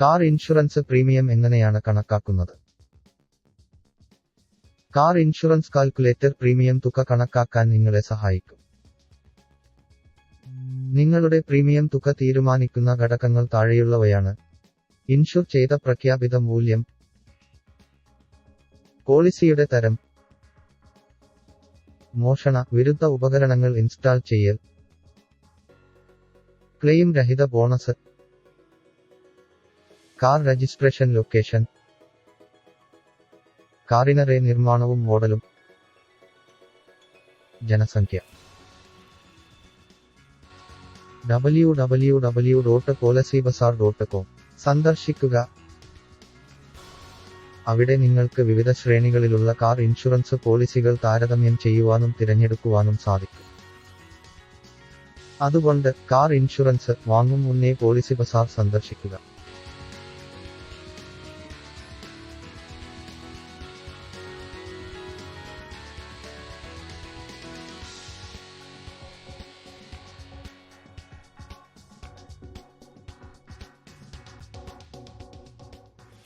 Car insurance premium എങ്ങനെയാണ് കണക്കാക്കുന്നത്? Car insurance calculator premium തുക കണക്കാക്കാൻ നിങ്ങളെ സഹായിക്കും. നിങ്ങളുടെ പ്രീമിയം തുക തീരുമാനിക്കുന്ന ഘടകങ്ങൾ താഴെയുള്ളവയാണ്. ഇൻഷുർ ചെയ്ത പ്രഖ്യാപിത മൂല്യം. പോളിസിയുടെ തരം. മോഷണ വിരുദ്ധ ഉപകരണങ്ങൾ ഇൻസ്റ്റാൾ ചെയ്യൽ. ക്ലെയിം രഹിത ബോണസ്. Car registration location. കാറിനറെ നിർമ്മാണവും മോഡലും. ജനസംഖ്യ. W W W dot policy bazaar dot com സന്ദർശിക്കുക. അവിടെ നിങ്ങൾക്ക് വിവിധ ശ്രേണികളിലുള്ള കാർ ഇൻഷുറൻസ് പോളിസികൾ താരതമ്യം ചെയ്യുവാനും തിരഞ്ഞെടുക്കുവാനും സാധിക്കും. അതുകൊണ്ട് കാർ ഇൻഷുറൻസ് വാങ്ങും മുന്നേ പോളിസി ബസാർ സന്ദർശിക്കുക.